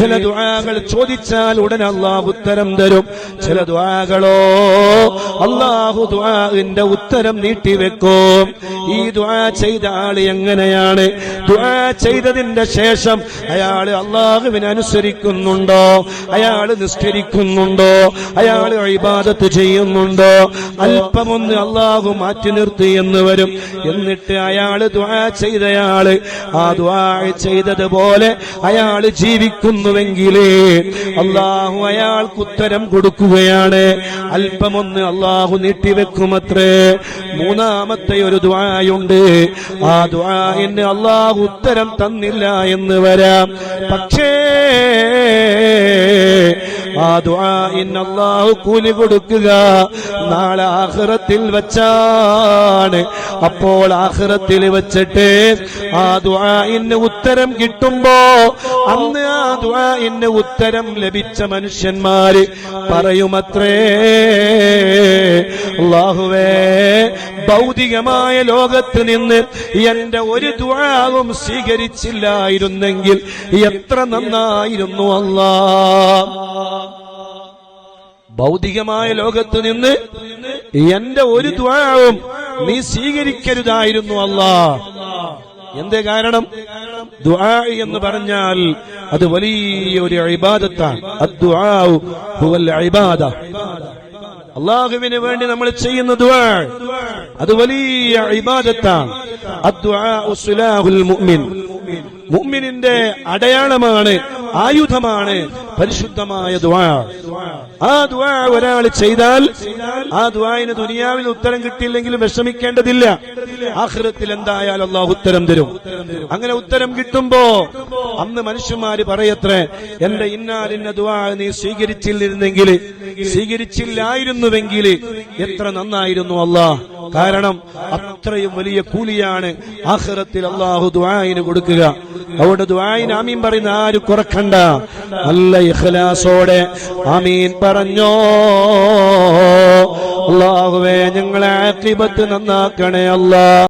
ചില ദുആകൾ ചോദിച്ചാൽ ഉടൻ അള്ളാഹു ഉത്തരം തരും. ചില ദുആകളോ അള്ളാഹു ദുആന്റെ ഉത്തരം നീട്ടിവെക്കും. ഈ ദുആ ചെയ്ത ആൾ എങ്ങനെയാണ്? ദുആ ചെയ്തതിന്റെ ശേഷം അയാൾ അള്ളാഹുവിനെ അനുസരിക്കുന്നുണ്ടോ? അയാൾ നിസ്കരിക്കുന്നുണ്ടോ? അയാൾ ഇബാദത്ത് ചെയ്യുന്നുണ്ടോ? അല്പമൊന്ന് അള്ളാഹു മാറ്റി നിർത്തി എന്ന് വരും. എന്നിട്ട് അയാൾ ദുആ ചെയ്തയാൾ ആ ദുആ ചെയ്തതുപോലെ അയാൾ ജീവിക്കുന്നുവെങ്കിലേ അള്ളാഹു അയാൾക്ക് ഉത്തരം കൊടുക്കുകയാണ്. അല്പമൊന്ന് അള്ളാഹു നീട്ടിവെക്കുമത്രേ. മൂന്നാമത്തെ ഒരു ദ്വായുണ്ട്. ആ ദ്വായന് അള്ളാഹു ഉത്തരം തന്നില്ല എന്ന് വരാം. പക്ഷേ ആ അള്ളാഹു കൂലി കൊടുക്കുക. നാളെ ആഹ്റത്തിൽ വച്ചാണ്. അപ്പോൾ ആഹ്റത്തിൽ വെച്ചിട്ട് ആ ദുആഇന് ഉത്തരം കിട്ടുമ്പോ അന്ന് ആ ദുആഇന് ഉത്തരം ലഭിച്ച മനുഷ്യന്മാര് പറയുമത്രേ അള്ളാഹുവേ ഭൗതികമായ ലോകത്ത് നിന്ന് എന്റെ ഒരു ദ്വാവും സ്വീകരിച്ചില്ലായിരുന്നെങ്കിൽ എത്ര നന്നായിരുന്നു അല്ലാ. ഭൗതികമായ ലോകത്ത് നിന്ന് എന്റെ ഒരു ദ്വാവും നീ സ്വീകരിക്കരുതായിരുന്നു അല്ലാ. എന്തേ കാരണം? എന്ന് പറഞ്ഞാൽ അത് വലിയ ഒരു ഇബാദത്താണ് അദ്ദുആഉ ഇബാദ. അള്ളാഹുവിന് വേണ്ടി നമ്മൾ ചെയ്യുന്ന ദുആ അത് വലിയ ഇബാദത്താണ്. മുഅ്മിനിന്റെ അടയാളമാണ് ആയുധമാണ് പരിശുദ്ധമായ ആ ദുആ ഒരാൾ ചെയ്താൽ ആ ദ്വായിന് ദുനിയാവിൽ ഉത്തരം കിട്ടിയില്ലെങ്കിലും വിഷമിക്കേണ്ടതില്ല. ആഖിറത്തിൽ എന്തായാലും അള്ളാഹു ഉത്തരം തരും. അങ്ങനെ ഉത്തരം കിട്ടുമ്പോ അന്ന് മനുഷ്യന്മാര് പറയത്രേ എന്റെ ഇന്നാലിന്ന ദുആ നീ സ്വീകരിച്ചിരുന്നെങ്കിൽ സ്വീകരിച്ചില്ലായിരുന്നുവെങ്കിൽ എത്ര നന്നായിരുന്നു അള്ളാഹ് കാരണം അത്രയും വലിയ കൂലിയാണ് ആഹ്റത്തിൽ അള്ളാഹു ദുആയിന് കൊടുക്കുക. അവിടെ ദുആയിന് ആമീൻ പറയുന്ന ആരും കുറക്കണ്ട. നല്ല ഇഖ്ലാസോടെ ആമീൻ പറഞ്ഞോ. അള്ളാഹുവേ ഞങ്ങളെ ആക്രിപത്ത് നന്നാക്കണേ അല്ലാ.